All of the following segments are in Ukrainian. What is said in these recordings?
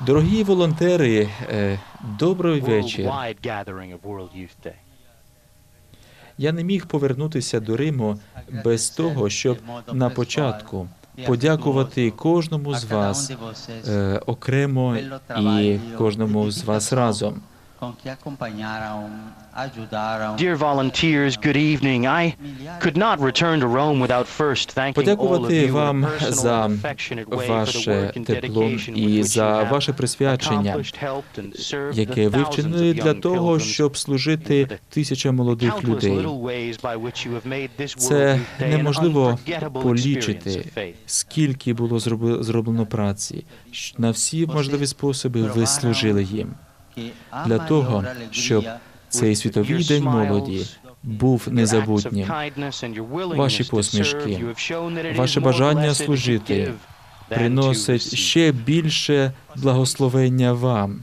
Дорогі волонтери, е, добрий вечір. Я не міг повернутися до Риму без того, щоб на початку подякувати кожному з вас е, окремо і кожному з вас разом. Dear volunteers, good evening. I could not return to Rome without first thanking all of you in a вам personal за and affectionate way for the ваше work and тепло і which за you have ваше присвячення, яке ви thousands вчинили of для young того, щоб служити тисячам молодих countless людей. little ways by which you have made this Це неможливо unforgettable experience полічити, of faith. скільки було зроби- зроблено праці. На всі можливі способи ви служили їм. Для того, щоб Цей світовий день молоді був незабутнім. Ваші посмішки, ваше бажання служити приносить ще більше благословення вам.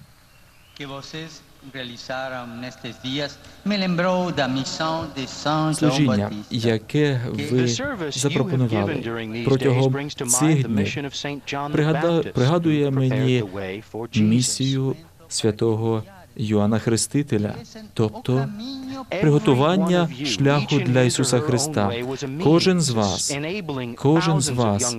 Служіння, яке ви запропонували протягом цих днів, пригадує мені місію святого Йоанна Хрестителя, тобто приготування шляху для Ісуса Христа. Кожен з вас, кожен з вас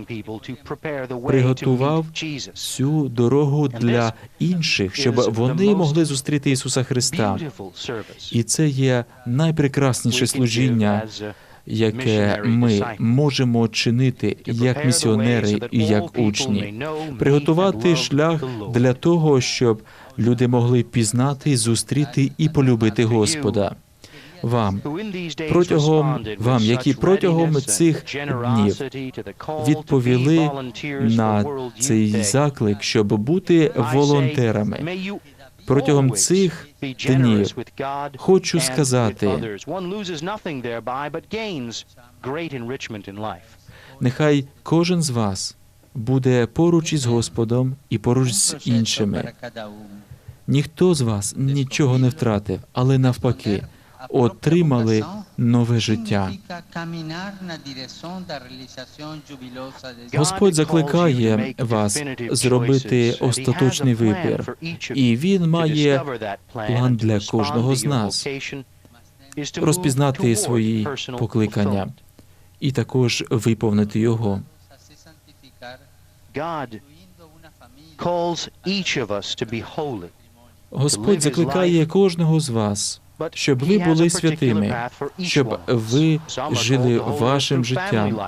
приготував цю дорогу для інших, щоб вони могли зустріти Ісуса Христа. І це є найпрекрасніше служіння, яке ми можемо чинити як місіонери і як учні, приготувати шлях для того, щоб люди могли пізнати, зустріти і полюбити Господа. Вам протягом вам, які протягом цих днів відповіли на цей заклик, щоб бути волонтерами. Протягом цих днів Хочу сказати, нехай кожен з вас буде поруч із Господом і поруч з іншими. Ніхто з вас нічого не втратив, але навпаки, отримали нове життя. Господь закликає вас зробити остаточний вибір, і Він має план для кожного з нас розпізнати свої покликання і також виповнити його. Господь закликає кожного з вас, щоб ви були святими, щоб ви жили вашим життям,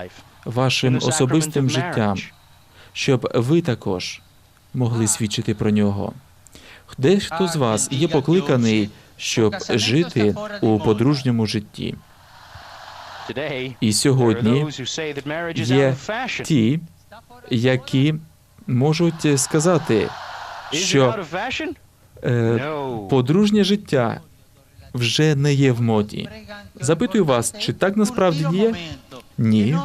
вашим особистим життям, щоб ви також могли свідчити про нього. Дехто з вас є покликаний, щоб жити у подружньому житті. І сьогодні є ті, які можуть сказати, що е, подружнє життя вже не є в моді. Запитую вас, чи так насправді є? Ні.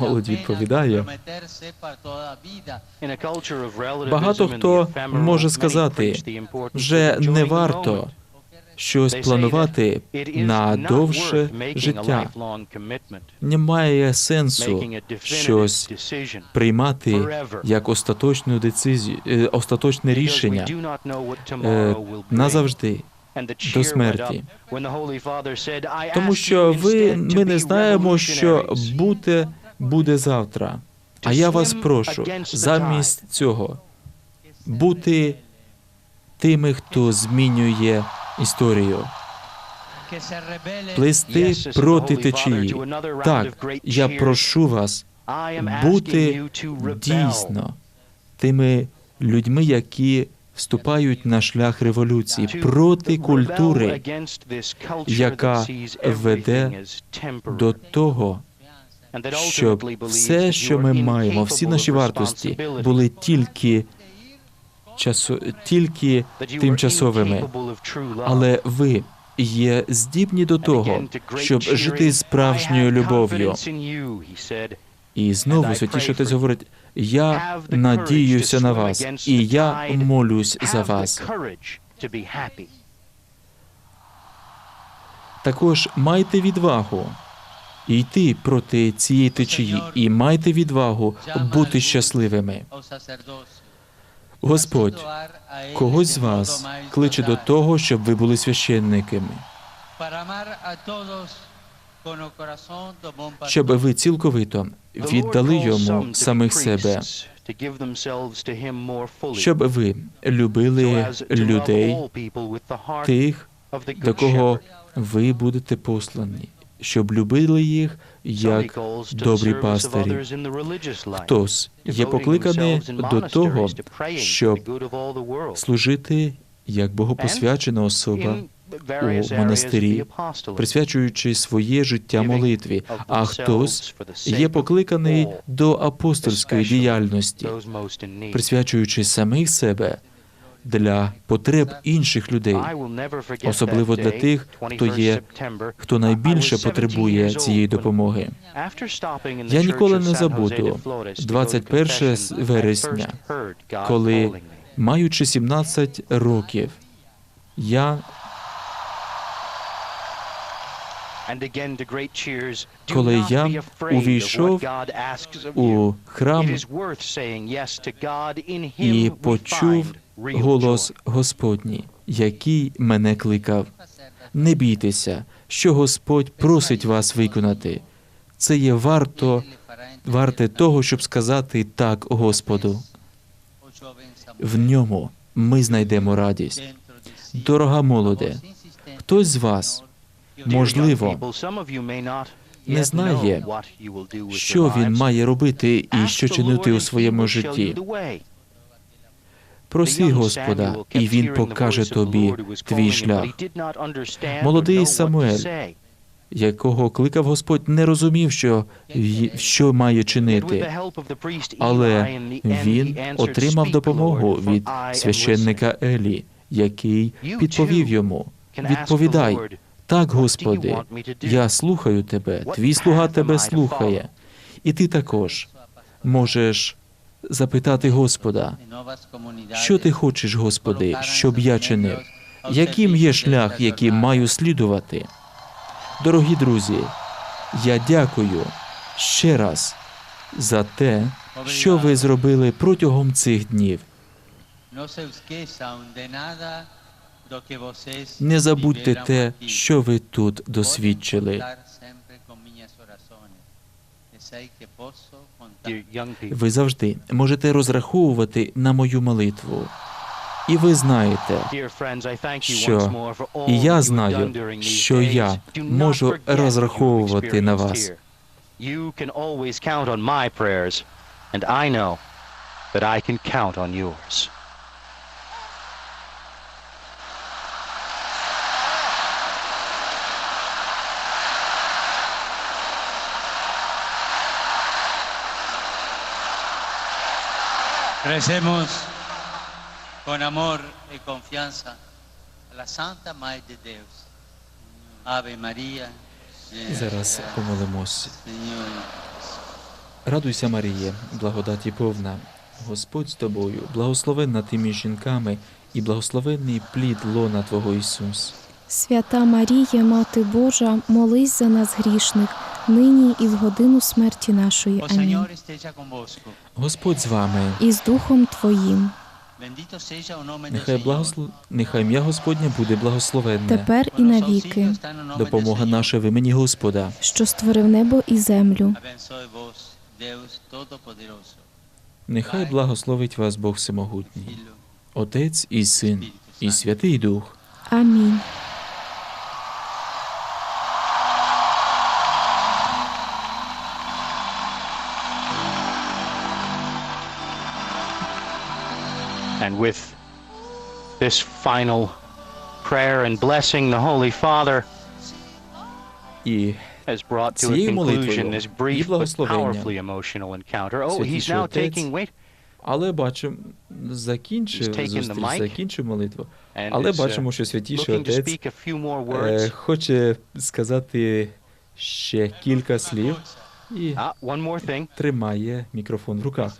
Молодь відповідає. Багато хто може сказати, Вже не варто щось планувати на довше життя. Немає сенсу щось приймати як остаточну децизію, е, остаточне рішення е, назавжди до смерті. Тому що ви ми не знаємо, що буде, буде завтра. А я вас прошу замість цього бути тими, хто змінює історію, плисти проти течії. Так, я прошу вас бути дійсно тими людьми, які вступають на шлях революції проти культури, яка веде до того, щоб все, що ми маємо, всі наші вартості, були тільки часо, тільки тимчасовими. Але ви є здібні до того, щоб жити справжньою любов'ю. І знову святіше Отець говорить: я надіюся на вас, і я молюсь за вас. Також майте відвагу йти проти цієї течії, і майте відвагу бути щасливими. Господь когось з вас кличе до того, щоб ви були священниками, щоб ви цілковито віддали йому самих себе, щоб ви любили людей, тих, до кого ви будете послані, щоб любили їх як добрі пастирі. Хтось є покликаний до того, щоб служити як богопосвячена особа у монастирі, присвячуючи своє життя молитві, а хтось є покликаний до апостольської діяльності, присвячуючи самих себе для потреб інших людей, особливо для тих, хто є, хто найбільше потребує цієї допомоги. Я ніколи не забуду 21 вересня, коли, маючи 17 років, я коли я увійшов у храм і почув голос Господній, який мене кликав. Не бійтеся, що Господь просить вас виконати. Це є варто, варте того, щоб сказати так Господу. В ньому ми знайдемо радість. Дорога молоде, хтось з вас, можливо, не знає, що він має робити і що чинити у своєму житті. Проси Господа, і Він покаже тобі твій шлях. Молодий Самуель, якого кликав Господь, не розумів, що, що має чинити, але він отримав допомогу від священника Елі, який підповів йому: відповідай, так, Господи, я слухаю тебе, твій слуга тебе слухає, і ти також можеш запитати Господа, що ти хочеш, Господи, щоб я чинив? Яким є шлях, яким маю слідувати? Дорогі друзі, я дякую ще раз за те, що ви зробили протягом цих днів. Не забудьте те, що ви тут досвідчили. Ви завжди можете розраховувати на мою молитву. І ви знаєте, що і я знаю, що я можу розраховувати на вас. You can always count on my prayers, and I know that I can count on yours. Recemos con amor y confianza a la Santa Madre de Dios. Ave María. llena Зараз помолимось. Радуйся, Маріє, благодаті повна. Господь з тобою, благословенна ти між жінками, і благословенний плід лона Твого Ісус. Свята Марія, Мати Божа, молись за нас грішних, нині і в годину смерті нашої. Амінь. Господь з вами. І з Духом Твоїм, Нехай благослов... нехай ім'я Господнє буде благословенне. тепер і навіки, Допомога наша в імені Господа. що створив небо і землю. Нехай благословить вас Бог Всемогутній, Отець і Син, і. Святий Дух. Амінь. And with this final prayer and blessing, the Holy Father І has brought to a conclusion this brief but powerfully emotional encounter. Oh, he's now taking, wait, але бачимо, закінчив зустріч, закінчив молитву. Але uh, бачимо, що святіший отець е, хоче сказати ще кілька слів і Ah, тримає мікрофон в руках.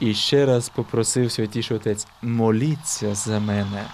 І ще раз попросив святіший отець, моліться за мене.